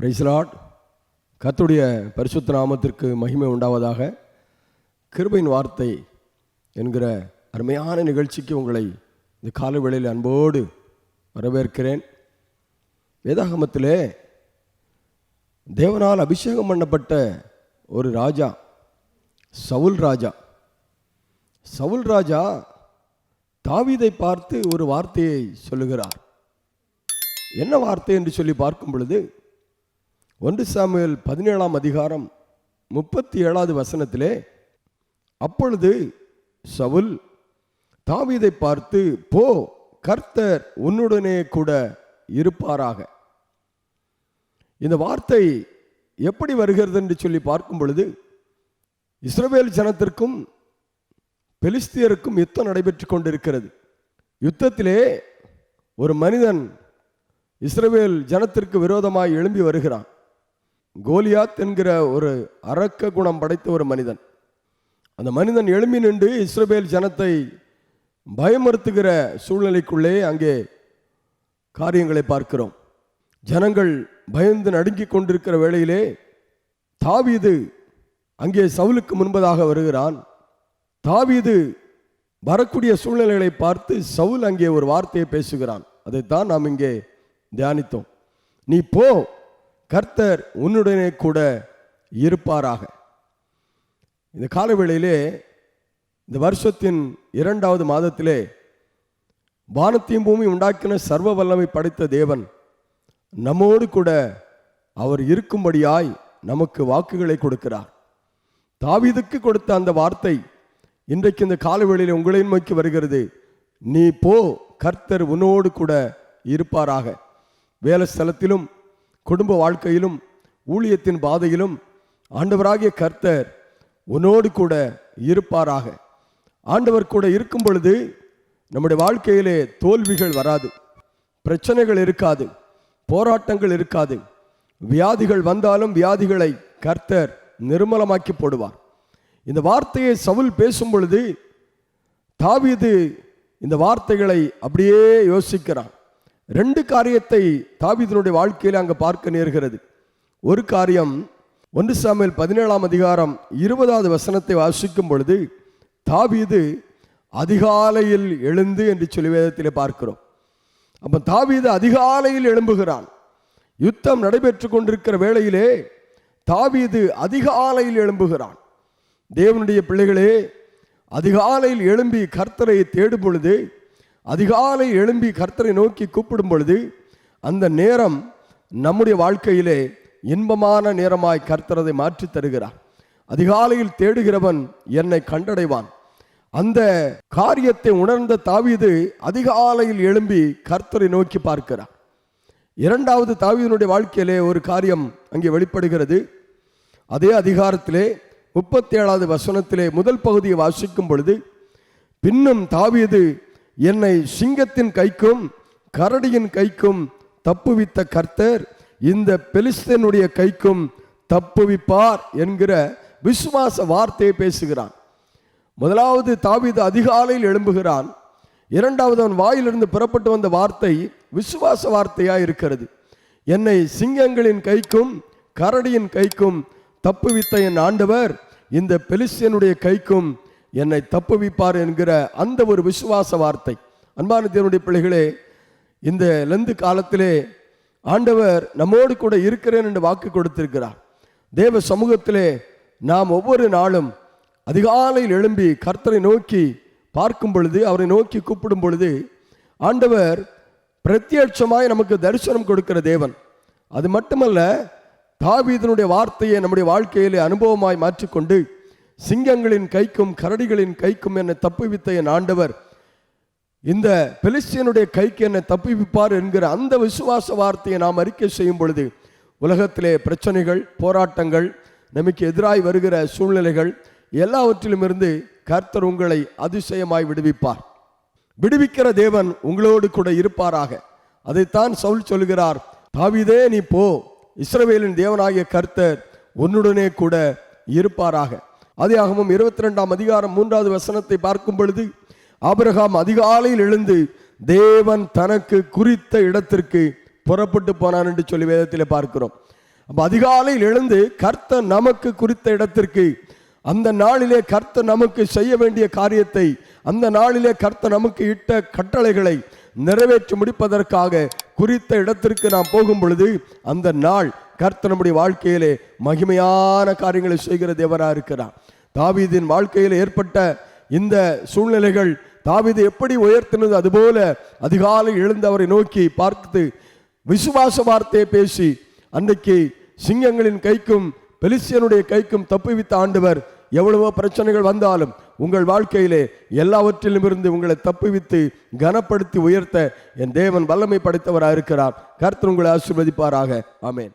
பிரைஸ்லாட் கத்துடைய பரிசுத்த நாமத்திற்கு மகிமை உண்டாவதாக. கிருபையின் வார்த்தை என்கிற அருமையான நிகழ்ச்சிக்கு உங்களை இந்த காலை வேளையில் அன்போடு வரவேற்கிறேன். வேதாகமத்திலே தேவனால் அபிஷேகம் பண்ணப்பட்ட ஒரு ராஜா சவுல் ராஜா. சவுல் ராஜா தாவிதை பார்த்து ஒரு வார்த்தையை சொல்லுகிறார். என்ன வார்த்தை என்று சொல்லி பார்க்கும் பொழுது ஒன்று சாமுவேல் பதினேழாம் அதிகாரம் முப்பத்தி ஏழாவது வசனத்திலே அப்பொழுது சவுல் தாவீதை பார்த்து போ கர்த்தர் உன்னுடனே கூட இருப்பாராக. இந்த வார்த்தை எப்படி வருகிறது என்று சொல்லி பார்க்கும் பொழுது இஸ்ரவேல் ஜனத்திற்கும் பெலிஸ்தியருக்கும் யுத்தம் நடைபெற்று கொண்டிருக்கிறது. யுத்தத்திலே ஒரு மனிதன் இஸ்ரவேல் ஜனத்திற்கு விரோதமாய் எழும்பி வருகிறான். கோலியாத் என்கிற ஒரு அரக்க குணம் படைத்த ஒரு மனிதன். அந்த மனிதன் எழும்பி நின்று இஸ்ரேல் ஜனத்தை பயமுறுத்துகிற சூழ்நிலைக்குள்ளே அங்கே காரியங்களை பார்க்கிறோம். ஜனங்கள் பயந்து நடுங்கிக் கொண்டிருக்கிற வேளையிலே தாவீது அங்கே சவுலுக்கு முன்பதாக வருகிறான். தாவீது வரக்கூடிய சூழ்நிலைகளை பார்த்து சவுல் அங்கே ஒரு வார்த்தையை பேசுகிறான். அதைத்தான் நாம் இங்கே தியானித்தோம். நீ போ கர்த்தர் உன்னுடனே கூட இருப்பாராக. இந்த காலவேளையிலே இந்த வருஷத்தின் இரண்டாவது மாதத்திலே வானத்தையும் பூமி உண்டாக்கின சர்வ வல்லமை படைத்த தேவன் நம்மோடு கூட அவர் இருக்கும்படியாய் நமக்கு வாக்குகளை கொடுக்கிறார். தாவீதுக்கு கொடுத்த அந்த வார்த்தை இன்றைக்கு இந்த காலவேளையில் உங்களை நோக்கி வருகிறது. நீ போ கர்த்தர் உன்னோடு கூட இருப்பாராக. வேலை ஸ்தலத்திலும் குடும்ப வாழ்க்கையிலும் ஊழியத்தின் பாதையிலும் ஆண்டவராகிய கர்த்தர் உன்னோடு கூட இருப்பாராக. ஆண்டவர் கூட இருக்கும் பொழுது நம்முடைய வாழ்க்கையிலே தோல்விகள் வராது பிரச்சனைகள் இருக்காது போராட்டங்கள் இருக்காது. வியாதிகள் வந்தாலும் வியாதிகளை கர்த்தர் நிர்மலமாக்கி போடுவார். இந்த வார்த்தையை சவுல் பேசும் பொழுது தாவீது இந்த வார்த்தைகளை அப்படியே யோசிக்கிறான் ரெண்டு காரியத்தை தாவிதனுடைய வாழ்க்கையில் அங்கே பார்க்க நேர்கிறது. ஒரு காரியம் ஒன்று சாமியில் பதினேழாம் அதிகாரம் இருபதாவது வசனத்தை வாசிக்கும் பொழுது தாவீது அதிகாலையில் எழுந்து என்று சொல்லி வேதத்தில் பார்க்கிறோம். அப்போ தாவீது அதிகாலையில் எழும்புகிறான். யுத்தம் நடைபெற்று கொண்டிருக்கிற வேளையிலே தாவீது அதிகாலையில் எழும்புகிறான். தேவனுடைய பிள்ளைகளே அதிகாலையில் எழும்பி கர்த்தரை தேடும் பொழுது அதிகாலை எழும்பி கர்த்தரை நோக்கி கூப்பிடும் பொழுது அந்த நேரம் நம்முடைய வாழ்க்கையிலே இன்பமான நேரமாய் கர்த்தரதை மாற்றித் தருகிறார். அதிகாலையில் தேடுகிறவன் என்னை கண்டடைவான். அந்த காரியத்தை உணர்ந்த தாவீது அதிகாலையில் எழும்பி கர்த்தரை நோக்கி பார்க்கிறார். இரண்டாவது தாவீதனுடைய வாழ்க்கையிலே ஒரு காரியம் அங்கே வெளிப்படுகிறது. அதே அதிகாரத்திலே முப்பத்தி ஏழாவது வசனத்திலே முதல் பகுதியை வாசிக்கும் பொழுது பின்னும் தாவீது என்னை சிங்கத்தின் கைக்கும் கரடியின் கைக்கும் தப்புவித்த கர்த்தர் இந்த பெலிஸ்தனுடைய கைக்கும் தப்புவிப்பார் என்கிற விசுவாச வார்த்தையை பேசுகிறான். முதலாவது தாவித அதிகாலையில் எழும்புகிறான். இரண்டாவது அவன் வாயிலிருந்து புறப்பட்டு வந்த வார்த்தை விசுவாச வார்த்தையாக இருக்கிறது. என்னை சிங்கங்களின் கைக்கும் கரடியின் கைக்கும் தப்புவித்த என் ஆண்டவர் இந்த பெலிஸ்தியனுடைய கைக்கும் என்னை தப்புவிப்பார் என்கிற அந்த ஒரு விசுவாச வார்த்தை. அன்பான தேவனுடைய பிள்ளைகளே இந்த லெந்து காலத்திலே ஆண்டவர் நம்மோடு கூட இருக்கிறேன் என்று வாக்கு கொடுத்திருக்கிறார். தேவ சமூகத்திலே நாம் ஒவ்வொரு நாளும் அதிகாலையில் எழும்பி கர்த்தரை நோக்கி பார்க்கும் பொழுது அவரை நோக்கி கூப்பிடும் பொழுது ஆண்டவர் பிரத்யட்சமாய் நமக்கு தரிசனம் கொடுக்கிற தேவன். அது மட்டுமல்ல தாவீதனுடைய வார்த்தையை நம்முடைய வாழ்க்கையிலே அனுபவமாய் மாற்றிக்கொண்டு சிங்கங்களின் கைக்கும் கரடிகளின் கைக்கும் என்னை தப்புவித்த என் ஆண்டவர். இந்த பெலிஸ்தியனுடைய கைக்கு என்னை தப்புவிப்பார் என்கிற அந்த விசுவாச வார்த்தையை நாம் அறிக்கை செய்யும் பொழுது உலகத்திலே பிரச்சனைகள் போராட்டங்கள் நமக்கு எதிராய் வருகிற சூழ்நிலைகள் எல்லாவற்றிலும் இருந்து கர்த்தர் உங்களை அதிசயமாய் விடுவிப்பார். விடுவிக்கிற தேவன் உங்களோடு கூட இருப்பாராக. அதைத்தான் சவுல் சொல்கிறார் தாவிதே நீ போ. இஸ்ரவேலின் தேவனாகிய கர்த்தர் உன்னுடனே கூட இருப்பாராக. அதிகாகமும் இருபத்தி ரெண்டாம் அதிகாரம் மூன்றாவது வசனத்தை பார்க்கும் பொழுது ஆபிரகாம் அதிகாலையில் எழுந்து தேவன் தனக்கு குறித்த இடத்திற்கு புறப்பட்டு போனான் என்று சொல்லி வேதத்தில் பார்க்கிறோம். அப்போ அதிகாலையில் எழுந்து கர்த்த நமக்கு குறித்த இடத்திற்கு அந்த நாளிலே கர்த்த நமக்கு செய்ய வேண்டிய காரியத்தை அந்த நாளிலே கர்த்த நமக்கு இட்ட கட்டளைகளை நிறைவேற்றி முடிப்பதற்காக குறித்த இடத்திற்கு நாம் போகும் பொழுது அந்த நாள் கர்த்த நம்முடைய வாழ்க்கையிலே மகிமையான காரியங்களை செய்கிற தேவராக இருக்கிறான் தாவீதின் வாழ்க்கையில் ஏற்பட்ட இந்த சூழ்நிலைகள் தாவீது எப்படி உயர்த்தினது அதுபோல அதிகாலை எழுந்து அவரை நோக்கி பார்த்து விசுவாச வார்த்தையை பேசி அன்றைக்கு சிங்கங்களின் கைக்கும் பெலிசியனுடைய கைக்கும் தப்புவித்த ஆண்டவர் எவ்வளவோ பிரச்சனைகள் வந்தாலும் உங்கள் வாழ்க்கையிலே எல்லாவற்றிலும் இருந்து உங்களை தப்புவித்து கனப்படுத்தி உயர்த்த என் தேவன் வல்லமை படைத்தவராக இருக்கிறார் கர்த்தர் உங்களை ஆசிர்வதிப்பாராக. ஆமேன்.